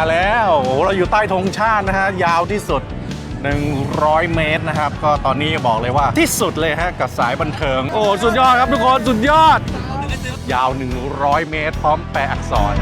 มาแล้วโอ้เราอยู่ใต้ธงชาตินะฮะยาวที่สุด 100 เมตรนะครับ ก็ตอนนี้บอกเลยว่าที่สุดเลยฮะกับสายบันเทิง โอ้สุดยอดครับทุกคนสุดยอด ยาว 100 เมตร พร้อมแปลอักษร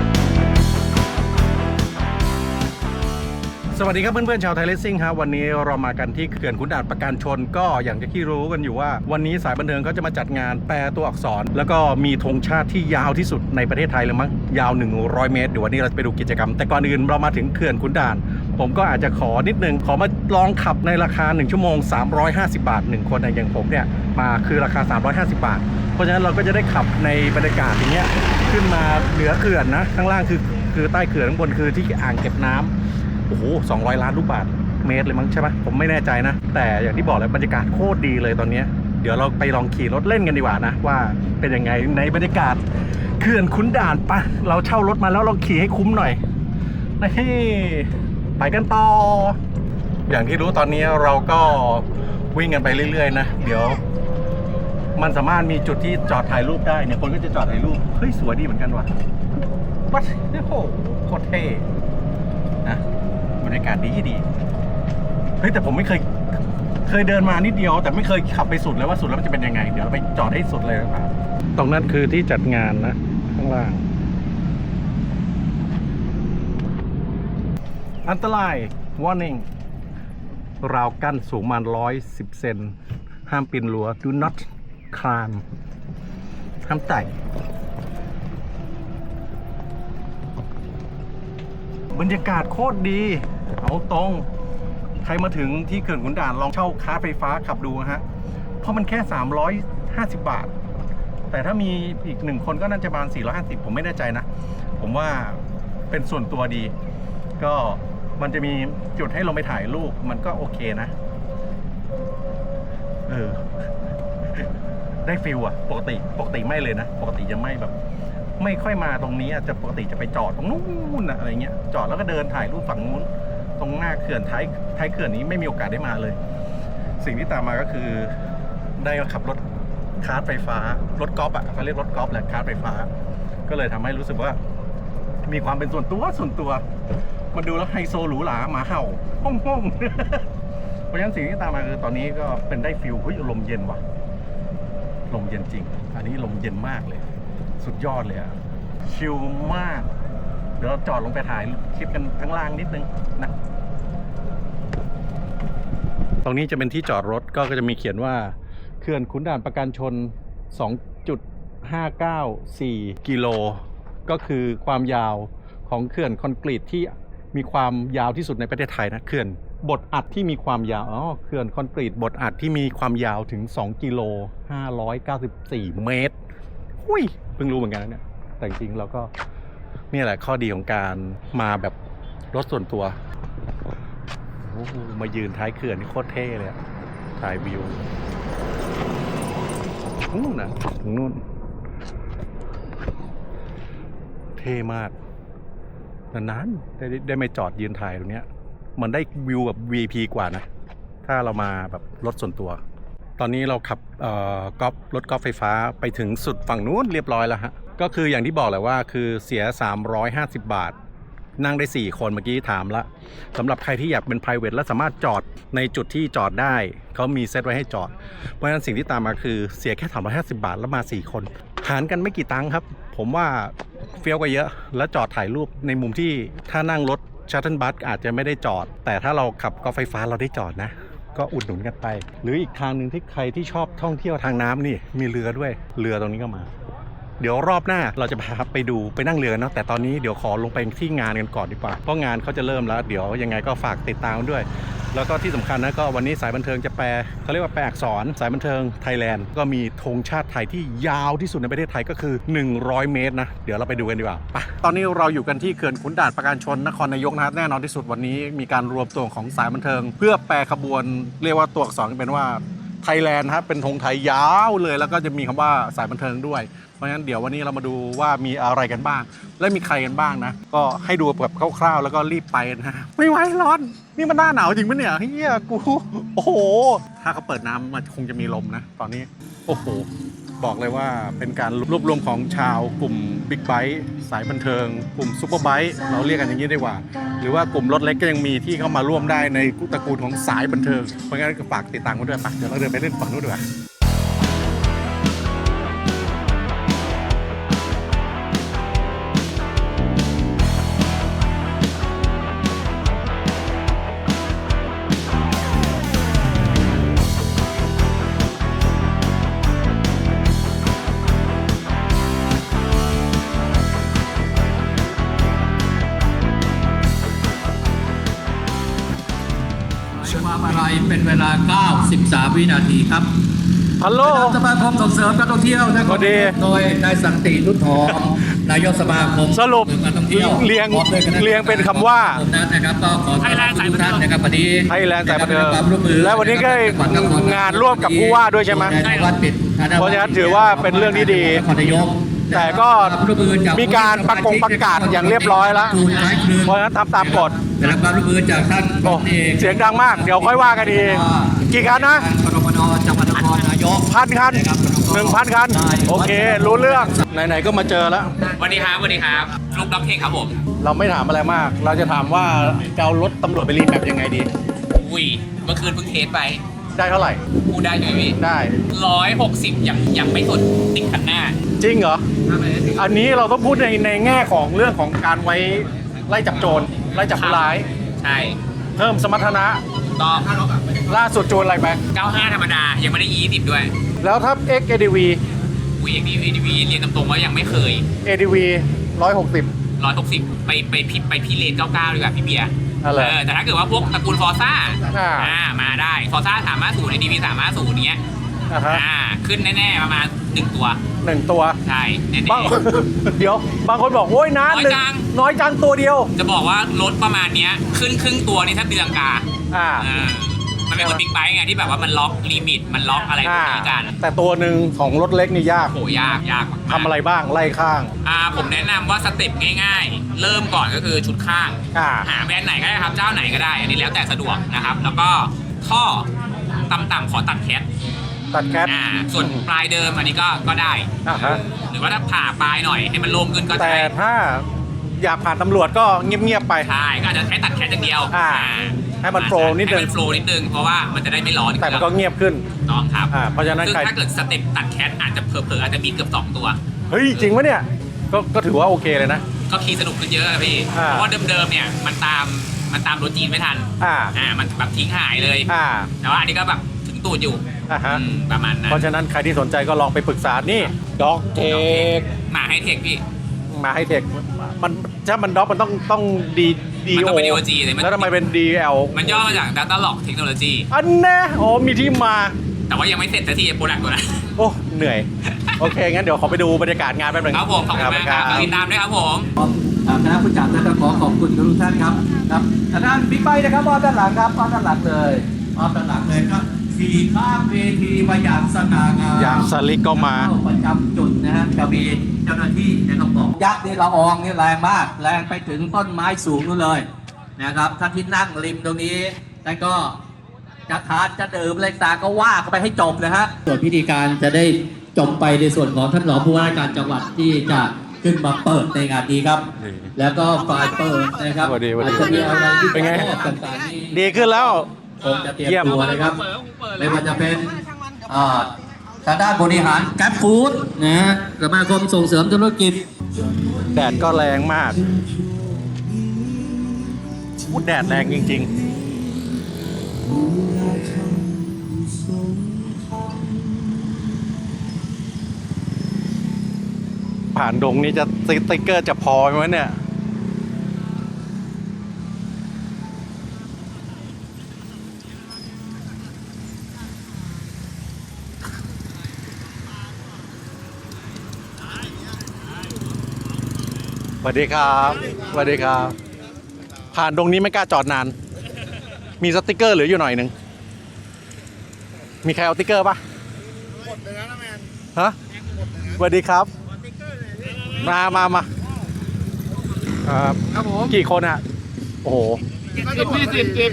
สวัสดีครับเพื่อนๆชาวไทยเลสซิ่งครับวันนี้เรามากันที่เขื่อนขุนด่านประการชน ก็อย่างที่รู้กันอยู่ว่า วันนี้สายบันเทิงเขาจะมาจัดงานแปลตัวอักษร แล้วก็มีธงชาติที่ยาวที่สุดในประเทศไทยเลยมั้งยาว 100 เมตรเดี๋ยววันนี้เราจะไปดูกิจกรรม แต่ก่อนอื่นเรามาถึงเขื่อนขุนด่าน ผมก็อาจจะขอนิดนึงขอมาลองขับในราคา 1 ชั่วโมง 350 บาท 1 คนอย่างผมเนี่ยมาคือราคา 350 บาท เพราะฉะนั้นเราก็จะได้ขับในบรรยากาศอย่างเงี้ยขึ้นมาเหนือเขื่อนนะข้างล่างคือคือใต้เขื่อนข้างบนคือที่อ่างเก็บน้ำ โอ้โห200ล้านลูกบาทเมตรเลยมั้งใช่ไหมผมไม่แน่ใจนะ แต่อย่างที่บอกเลยบรรยากาศโคตรดีเลยตอนนี้ เดี๋ยวเราไปลองขี่รถเล่นกันดีกว่านะ ว่าเป็นยังไงในบรรยากาศเขื่อนขุนด่านปะเราเช่ารถมาแล้วเราขี่ให้คุ้มหน่อยนี่ไปกันต่อ อย่างที่รู้ตอนนี้เราก็วิ่งกันไปเรื่อยๆนะ เดี๋ยว มันสามารถมีจุดที่จอดถ่ายรูปได้เนี่ยคนก็จะจอดถ่ายรูปเฮ้ยสวยดีเหมือนกันว่ะวัดโอ้โหโคตรเท่นะ รรยากาศดีดีเฮ้ยแต่ผมไม่เคย เคยเดินมานิดเดียว แต่ไม่เคยขับไปสุดเลยว่าสุดแล้วมันจะเป็นยังไง เดี๋ยวเราไปจอดให้สุดเลยครับตรงนั้นคือที่จัดงานนะ ข้างล่าง อันตราย warning ราวกั้นสูงมาร้อยสิบเซนห้ามปีนรั้ว do not climb ห้ามไต่บรรยากาศโคตรดี เอาตรง ใครมาถึงที่เขื่อนขุนด่านลองเช่าคาร์ทไฟฟ้าขับดูนะฮะ เพราะมันแค่ 350 บาท แต่ถ้ามีอีกหนึ่งคนก็น่าจะประมาณ450 ผมไม่แน่ใจนะ ผมว่าเป็นส่วนตัวดี ก็มันจะมีจุดให้ลงไปถ่ายรูป มันก็โอเคนะ เออ ได้ฟิลอะปกติ ปกติไม่เลยนะ ปกติจะไม่แบบ ไม่ค่อยมาตรงนี้อะจะปกติจะไปจอดตรงนู้นอะอะไรเงี้ย จอดแล้วก็เดินถ่ายรูปฝั่งนู้น ตรงหน้าเขื่อนท้ายท้ายเขื่อนนี้ไม่มีโอกาสได้มาเลย สิ่งที่ตามมาก็คือได้ขับรถคาร์ไฟฟ้ารถกอล์ฟอะเขาเรียกรถกอล์ฟแหละคาร์ไฟฟ้า ก็เลยทำให้รู้สึกว่า มีความเป็นส่วนตัวส่วนตัวมันดูแล้วไฮโซหรูหราหมาเห่าห้องห้องเพราะฉะนั้นสิ่งที่ตามมาคือตอนนี้ก็เป็นได้ฟิลเฮ้ยลมเย็นว่ะลมเย็นจริง อันนี้ลมเย็นมากเลย สุดยอดเลยอะชิลมาก เดี๋ยวเราจอดลงไปถ่ายคลิปกันข้างล่างนิดนึงนะตรงนี้จะเป็นที่จอดรถก็จะมีเขียนว่าเขื่อนขุนด่านประการชน 2.594 กิโล ก็คือความยาวของเขื่อนคอนกรีตที่มีความยาวที่สุดในประเทศไทยนะเขื่อนบทอัดที่มีความยาวอ๋อเขื่อนคอนกรีตบทอัดที่มีความยาวถึง 2 กิโล 594 เมตร หุยเพิ่งรู้เหมือนกันนะเนี่ย แต่จริงเราก็ นี่แหละข้อดีของการมาแบบรถส่วนตัวโอ้โหมายืนท้ายเขื่อนนี่โคตรเท่เลยอะถ่ายวิวนู่นนะถึงนู่น เท่มากนานๆได้ได้ได้ไม่จอดยืนถ่ายตรงเนี้ย มันได้วิวแบบ VIP กว่านะ ถ้าเรามาแบบรถส่วนตัว ตอนนี้เราขับเอ่อกอล์ฟรถกอล์ฟไฟฟ้าไปถึงสุดฝั่งนู้นเรียบร้อยแล้วฮะ ก็คืออย่างที่บอกแหละว่าคือเสีย 350 บาท นั่งได้ 4 คนเมื่อกี้ถามละสำหรับใครที่อยากเป็น p r i v a t และสามารถจอดในจุดที่จอดได้เขามีเซตไว้ให้จอด เพราะฉะนั้นสิ่งที่ตามมาคือเสียแค่ 350 บาทแล้วมา 4 คนหารกันไม่กี่ตังค์ครับ ผมว่าเฟี้ยวกว่าเยอะ แล้วจอดถ่ายรูปในมุมที่ถ้านั่งรถชัตเทิลบัสอาจจะไม่ได้จอด แต่ถ้าเราขับกอล์ฟไฟฟ้าเราได้จอดนะ ก็อุดหนุนกันไป หรืออีกทางหนึ่งที่ใครที่ชอบท่องเที่ยวทางน้ำนี่มีเรือด้วยเรือตรงนี้ก็มา เดี๋ยวรอบหน้าเราจะพาไปดูไปนั่งเรือเนาะแต่ตอนนี้เดี๋ยวขอลงไปที่งานกันก่อนดีกว่าเพราะงานเขาจะเริ่มแล้ว เดี๋ยวยังไงก็ฝากติดตามด้วย แล้วก็ที่สำคัญนะก็วันนี้สายบันเทิงจะแปลเขาเรียกว่าแปลอักษรสายบันเทิงไทยแลนด์ก็มีธงชาติไทยที่ยาวที่สุดในประเทศไทยก็คือ 100 เมตรนะเดี๋ยวเราไปดูกันดีกว่าไปตอนนี้เราอยู่กันที่เขื่อนขุนด่านประการชนนครนายกนะครับแน่นอนที่สุดวันนี้มีการรวมตัวของสายบันเทิง เพื่อแปลขบวนเรียกว่าตัวอักษรเป็นว่า ไทยแลนด์ครับเป็นธงไทยยาวเลย แล้วก็จะมีคำว่าสายบันเทิงด้วย เพราะฉะนั้นเดี๋ยววันนี้เรามาดูว่ามีอะไรกันบ้าง และมีใครกันบ้างนะ ก็ให้ดูแบบคร่าวๆ แล้วก็รีบไปนะไม่ไหวร้อน นี่มันหน้าหนาวจริงปะเนี่ยเฮียกู โอ้โห ถ้าเขาเปิดน้ำมันคงจะมีลมนะ ตอนนี้ โอ้โห บอกเลยว่าเป็นการรวบรวมของชาวกลุ่มบิ๊กไบค์สายบันเทิง กลุ่มซูเปอร์ไบค์เราเรียกกันอย่างนี้ดีกว่า หรือว่ากลุ่มรถเล็กก็ยังมีที่เข้ามาร่วมได้ในตระกูลของสายบันเทิงเพราะงั้นก็ฝากติดตามกันด้วยไปเดี๋ยวเราเดินไปเล่นฝั่งนู้นดีกว่า 13 วินาทีครับฮัลโหลสมาคมส่งเสริมการท่องเที่ยวนะครัโดยนายสันตินุทหองนายกสมาคมสรุปการท่องเที่ยวเรียงเรียงเป็นคำว่านะครับก็ขอให้แรงด์สายนเทิงนะครับวันนี้ให้แรงด์สายบันเดิงและวันนี้ก็งานร่วมกับผู้ว่าด้วยใช่ไหมเพราะฉะนั้นถือว่าเป็นเรื่องที่ดีแต่ก็มีการประกงประกาศอย่างเรียบร้อยแล้ว เพราะฉะนั้นทำตามกฎแด้รับความร่วมมือจากท่านเสียงดังมาก เดี๋ยวค่อยว่ากันดี กกี่คันนะกรมนจังหวัดนครนายกพันคันหนึ่งพันคัน โอเค รู้เรื่อง ไหนๆ ก็มาเจอแล้วสวัสดีครับสวัสดีครับฟลุกด็อกเทคครับผม เราไม่ถามอะไรมาก เราจะถามว่าจะเอารถตำรวจไปรีแมปยังไงดี อุ้ย เมื่อคืนเพิ่งเทสไป ได้เท่าไหร่พูดได้ไหมพี่ ได้ร้อยหกสิบยังยังไม่สุดติดคันหน้า จริงเหรอ อันนี้เราต้องพูดในในแง่ของเรื่องของการไว้ไล่จับโจรไล่จับผู้ร้าย ใช่ เพิ่มสมรรถนะต่อ ล่าสุดโจรอะไรไป 95 ธรรมดา ยังไม่ได้ยีดิบด้วยแล้วถ้า X ADV วีเอ็กดีวีดีวีเรียนตรงๆว่ายังไม่เคย ADV 160 160 ไปไปพี่ไปพี่เลน 99 ดีกว่าพี่เบียร์อะไร เออแต่ถ้าเกิดว่าพวกตระกูลฟอร์ซ่าอ่า อ่ามาได้ฟอร์ซ่าสามารถสูนในดีวีสามารถสูนเนี้ยนะฮะอ่าขึ้นแน่ๆประมาณหนึ่งตัว หนึ่งตัว ใช่แน่บาง เดี๋ยว บางคนบอกโอ้ยนานน้อยหนึ่งจัง น้อยจังตัวเดียวๆจะบอกว่ารถประมาณเนี้ยขึ้นครึ่งตัวนี่ถ้าเดืองกาอ่า เออ มันเป็นรถบิ๊กไบค์ไงที่แบบว่ามันล็อกลิมิตมันล็อกอะไรพวอ่ากนี้กันแต่ตัวหนึ่งของรถเล็กนี่ยากโหยากยากมากๆ ทำอะไรบ้างไล่ข้าง อ่าผมแนะนำว่าสเต็ปง่าย ๆ เริ่มก่อนก็คือชุดข้าง อ่า หาแบรนด์ไหนก็ได้ครับ เจ้าไหนก็ได้ อันนี้แล้วแต่สะดวกนะครับ แล้วก็ท่อต่ำๆขอตัดแคทตัดแคทอ่าส่วนปลายเดิมอันนี้ก็ก็ได้ อ่าฮะหรือว่าถ้าผ่าปลายหน่อยให้มันโล่งขึ้นก็แต่ใช้ถ้าอยากผ่านตำรวจก็เงียบๆไป ใช่ก็อาจจะใช้ตัดแคทอย่างเดียวอ่า ให้มันโฟลว์นิดนึงให้มันโฟลว์นิดนึงเพราะว่ามันจะได้ไม่ร้อนแต่มันก็เงียบขึ้นต้องครับอ่าเพราะฉะนั้นซึ่งใครถ้าเกิดสเต็ปตัดแคทอาจจะเผลอๆอาจจะมีเกือบสองตัวเฮ้ยจริงปะเนี่ยก็ก็ถือว่าโอเคเลยนะ ก็ขี่สนุกขึ้นเยอะอะพี่อ่าเพราะว่าเดิมๆเนี่ยมันตามมันตามรถจีนไม่ทันอ่าอ่ามันแบบทิ้งหายเลยอ่าแต่ว่าอันนี้ก็แบบถึงตูดอยู่อ่าฮะอืมประมาณนั้นเพราะฉะนั้นใครที่สนใจก็ลองไปปรึกษานี่ด็อกเทคมาให้เทคพี่มาให้เทคมันถ้ามันด็อกมันต้องต้องดี ดีมันต้โอองเป็น DOG เลยมัน แล้วทำไมเป็น DL มันย่อมาจาก Data Log Technology อันแน่อ๋อมีที่มา แต่ว่ายังไม่เสร็จสักทีโปรดักต์ตัวนั้นโอ้เหนื่อย โอเค งั้นเดี๋ยวขอไปดูบรรยากาศงานแป๊บนึงครับผม ขอบคุณมากครับฝากติดตามด้วยครับผมอ่าคณะผู้จัดนะครับขอขอบคุณทุกท่านครับครับทางด้านบิ๊กไบค์นะครับมอบด้านหลังครับมอบด้านหลังเลยมอบด้านหลังเลยครับ ขี่ข้ามเวทีมาอย่างสง่างามอย่างสลิกก็มาเข้ประจำจุดนะฮะจะมีเจ้าหน้าที่นะครับบอกยักษ์นี่ละอองนี่แรงมาก แรงไปถึงต้นไม้สูงนู่นเลยนะครับท่านที่นั่งริมตรงนี้ท่านก็จะทานจะดื่มอะไรต่างก็ว่ากันไปให้จบนะฮะส่วนพิธีการจะได้จบไปในส่วนของท่านรองผู้ว่าราชการจังหวัดที่จะขึ้นมาเปิดในงานนี้ครับ แล้วก็ฝ่ายเปิดนะครับสวัสดีสวัสดีอาจจะมีอะไรที่เป็นไงมอบต่างๆนี่ดีขึ้นแล้ว คงจะเตรียมเยี่ยมตัวนะครับ ไม่ว่าจะเป็นอ่าทางด้านบริหารแกร็บฟู้ดนะฮะสมาคมส่งเสริมธุรกิจ แดดก็แรงมากพูดแดดแรงจริง ๆ ผ่านดงนี้จะสติ๊กเกอร์จะพอไหมเนี่ย วัสดีครับสวัสดีครับ ผ่านตรงนี้ไม่กล้าจอดนาน มีสติกเกอร์เหลืออยู่หน่อยหนึ่ง มีใครเอาสติกเกอร์ปะหมดเลยนะแมนฮะสวัสดีครับ มามามาครับครับผมกี่คนอะโอ้โหสิบพี่สิบสิบ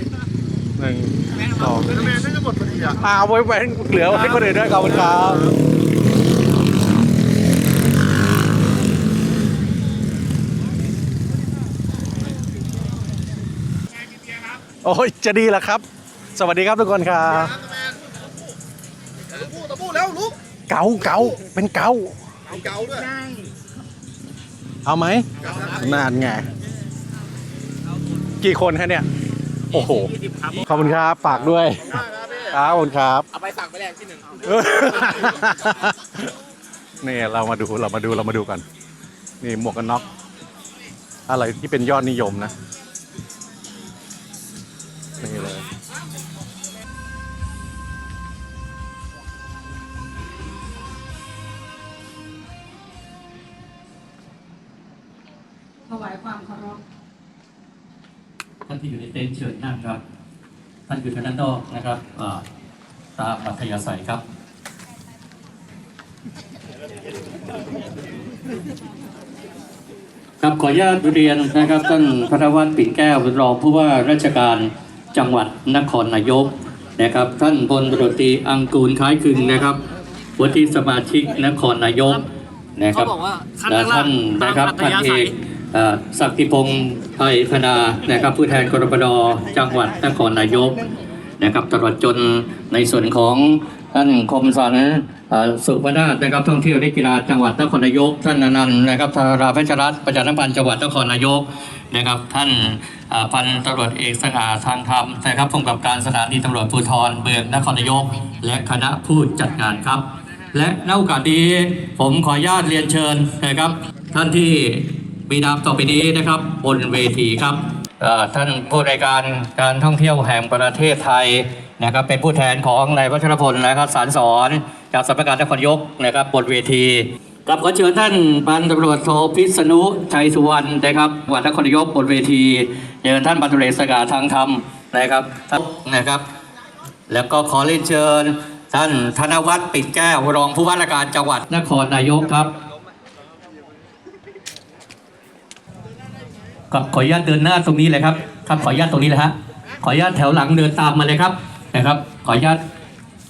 หนึ่งสองแมนน่าจะหมดพอดีอะอาไว้ไว้เหลือให้คนอื่นด้วยขอบคุณครับ โอ้ยจะดีแล้วครับ สวัสดีครับทุกคนครับตะปูตะปูแล้วลุกเกาเกาเป็นเกาเอาเก่าด้วยเอาไหมนานไงกี่คนฮะเนี่ย โอ้โหขอบคุณครับฝากด้วยครับขอบคุณครับเอาไปสั่งไปแรกที่หนึ่งนี่เรามาดูเรามาดูเรามาดูกัน นี่หมวกกันน็อกอะไรที่เป็นยอดนิยมนะ ท่านที่อยู่ในเต็นท์เชิญนั่งครับ ท่านอยู่ทางด้านนอกนะครับอ่าตามอัธยาศัยครับครับขออนุญาตเรียนนะครับท่านพระวัฒน์ปิ่นแก้วรองผู้ว่าราชการจังหวัดนครนายกนะครับ ท่านพลตำรวจตรีอังกูลคล้ายคลึงนะครับวุฒิสมาชิกนครนายกนะครับเขาบอกว่าขั้นและล่างท่านนะครับตามอัท่านธยาศัเอยกเอ่อ ศักดิพงศ์ไพพนานะครับผู้แทนกรปดจังหวัดนครนายกนะครับตลอดจนในส่วนของท่านคมสันสุวนาถนะครับท่องเที่ยวและกีฬาจังหวัดนครนายก ท่านอนันต์นะครับธาราเพชรรัตน์ประชาสัมพันธ์จังหวัดนครนายกนะครับ ท่านพันตำรวจเอกสง่าทางธรรมนะครับผู้กำกับการสถานีตำรวจภูธรเมืองนครนายก และคณะผู้จัดงานครับ และในโอกาสนี้ผมขออนุญาตเรียนเชิญนะครับ ท่านที่ มีนามต่อไปนี้นะครับบนเวทีครับท่านผู้ในวยการการท่องเที่ยวแห่งประเทศไทยนะครับเป็นผู้แทนของนายวัชรพลนะครับสารสอนจากสำนักงานนครนายกนะครับบนเวทีกับขอเชิญท่านพันตำรวจโทพิษณุชัยสุวรรณนะครับจังหวัดนครนายกบนเวทีเชิญท่านพันตำรวจเอกสง่าทางธรรมนะครับนะครับ แล้วก็ขอเรียนเชิญท่านธนวัฒน์ปิดแก้วรองผู้ว่าราชการจังหวัดนครนายกครับ ครับขออนุญาตเดินหน้าตรงนี้เลยครับครับขออนุญาตตรงนี้เลยฮะขออนุญาตแถวหลังเดินตามมาเลยครับนะครับ ขออนุญาต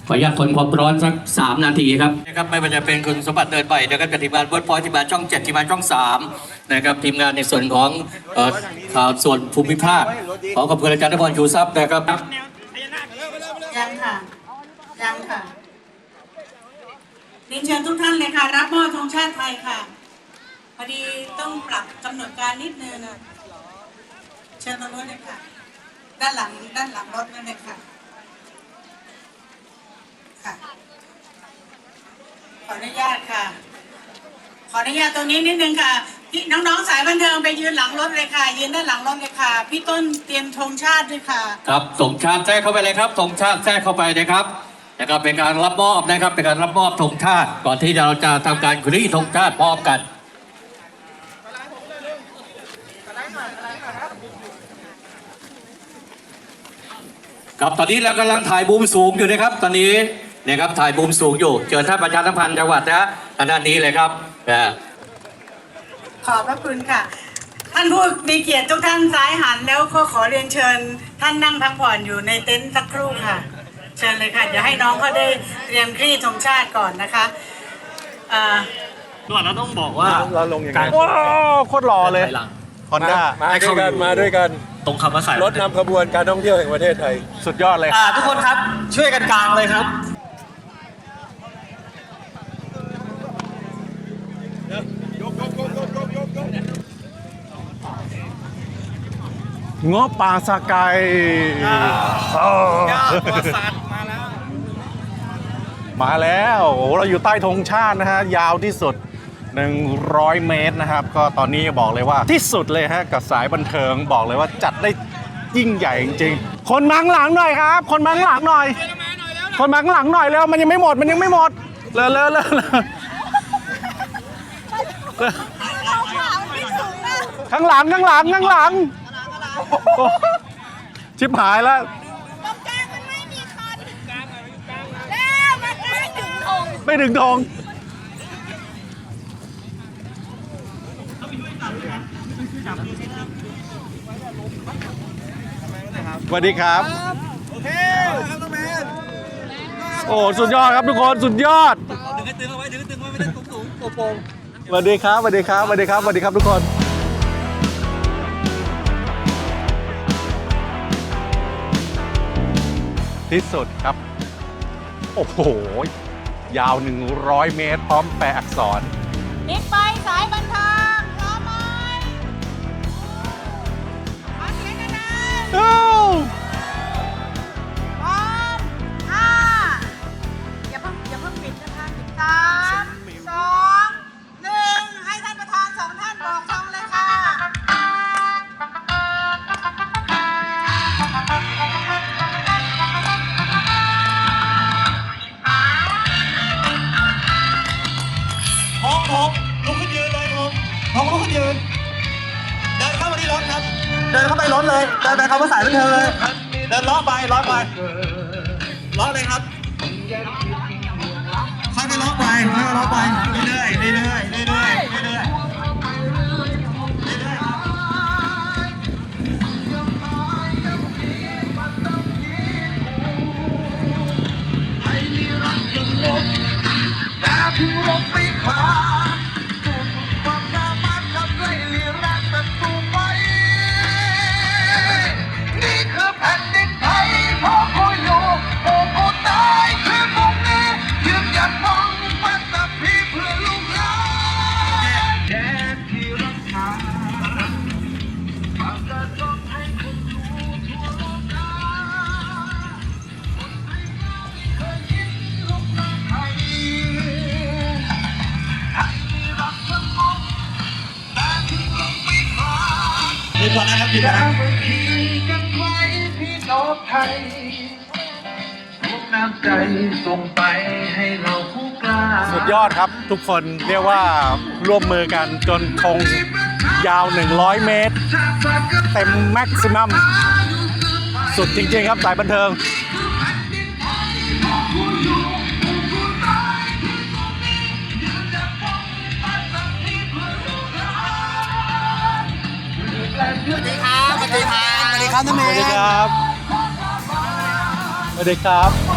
ขออนุญาตทนความร้อนสักสามนาทีครับนะครับไม่ว่าจะเป็นคุณสมบัติเดินไปนะครับกับทีมงานเวิร์ดพอยทีมงานช่องเจ็ดทีมงานช่องสามนะครับทีมงานในส่วนของเอ่อข่าวส่วนภูมิภาคขอขอบคุณอาจารย์นพรชูทรัพย์นะครับยังค่ะยังค่ะเรียนเชิญทุกท่านเลยค่ะ รับมอบธงชาติไทยค่ะ พอดีต้องปรับกำหนดการนิดนึงอะเชิญตรงนู้นเลยค่ะ ด้านหลังด้านหลังรถนั่นเลยค่ะ ค่ะ ขออนุญาตค่ะ ขออนุญาตตรงนี้นิดนึงค่ะพี่น้องๆสายบันเทิงไปยืนหลังรถเลยค่ะ ยืนด้านหลังรถเลยค่ะ พี่ต้นเตรียมธงชาติด้วยค่ะ ครับส่งชาติแทรกเข้าไปเลยครับส่งชาติแทรกเข้าไปนะครับนะครับเป็นการรับมอบนะครับเป็นการรับมอบธงชาติ ก่อนที่เราจะทำการครีธงชาติพร้อมกัน ครับตอนนี้เรากำลังถ่ายบูมสูงอยู่นะครับ ตอนนี้นะครับถ่ายบูมสูงอยู่เชิญท่านประชาสัมพันธ์จังหวัดนะฮะทางด้านนี้เลยครับนะขอบพระคุณค่ะ ท่านผู้มีเกียรติทุกท่านซ้ายหันแล้วก็ขอเรียนเชิญ ท่านนั่งพักผ่อนอยู่ในเต็นท์สักครู่ค่ะ เชิญเลยค่ะเดี๋ยวให้น้องเขาได้เตรียมคลี่ธงชาติก่อนนะคะอ่าก่อนเราต้องบอกว่าเราลงยังไง ว้าวโคตรหล่อเลยถอยหลังฮอนด้า มาด้วยกันมาด้วยกัน ตรงคำว่าขายรถนำขบวนการท่องเที่ยวแห่งประเทศไทย สุดยอดเลย อ่าทุกคนครับช่วยกันกลางเลยครับง้อป่าสกายเออมาแล้วโอ้โหเราอยู่ใต้ธงชาตินะฮะ ยาวที่สุด 100 เมตรนะครับ ก็ตอนนี้บอกเลยว่าที่สุดเลยฮะกับสายบันเทิงบอกเลยว่าจัดได้ยิ่งใหญ่จริงๆ คนมังหลังหน่อยครับ คนมังหลังหน่อย คนมังหลังหน่อยแล้วมันยังไม่หมดมันยังไม่หมดเร็วเร็วเร็วเร็วข้างหลังข้างหลังข้างหลัง ชิบหายแล้วตรงกลางมันไม่มีคนแล้วมันไม่ถึงธงไม่ถึงทง สวัสดีครับ โอเคครับน้องแมนโอ้สุดยอดครับทุกคนสุดยอดดึงให้ตึงเอาไว้ดึงให้ตึงไว้ไม่ได้สูงๆโป่งๆสวัสดีครับสวัสดีครับสวัสดีครับสวัสดีครับทุกคนที่สุดครับ โอ้โห ยาว 100 เมตร พร้อมแปลอักษรอีกไปสายบันเทิงพร้อมไหมขอเสียงดังๆพ รถเลยเดินไปเขามาสายบันเทิงเลยเดินล้อไปล้อไปล้อเลยครับค่อยไปล้อไปค่อยไปล้อไปเรื่อยๆเรื่อยๆเรื่อยๆ ก่อนนะครับหยุดก่อนนะสุดยอดครับทุกคนเรียกว่าร่วมมือกันจนคงยาว 100 เมตร เต็มแม็กซิมัม สุดจริงๆครับสายบันเทิง สวัสดีครับ สวัสดีครับ สวัสดีครับน้องเมสวัสดีย์ครับ สวัสดีครับ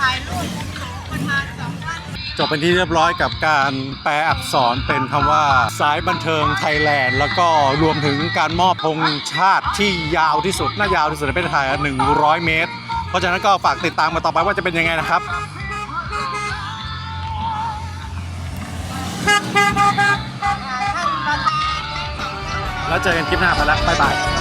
ถ่ายรูปประธานสองท่านจบเป็นที่เรียบร้อยกับการแปลอักษรเป็นคำว่าสายบันเทิงไทยแลนด์ แล้วก็รวมถึงการมอบธงชาติที่ยาวที่สุด น่ายาวที่สุดในประเทศไทย 100 เมตร เพราะฉะนั้นก็ฝากติดตามมาต่อไปว่าจะเป็นยังไงนะครับแล้วเจอกันคลิปหน้าไปแล้วบ๊ายบาย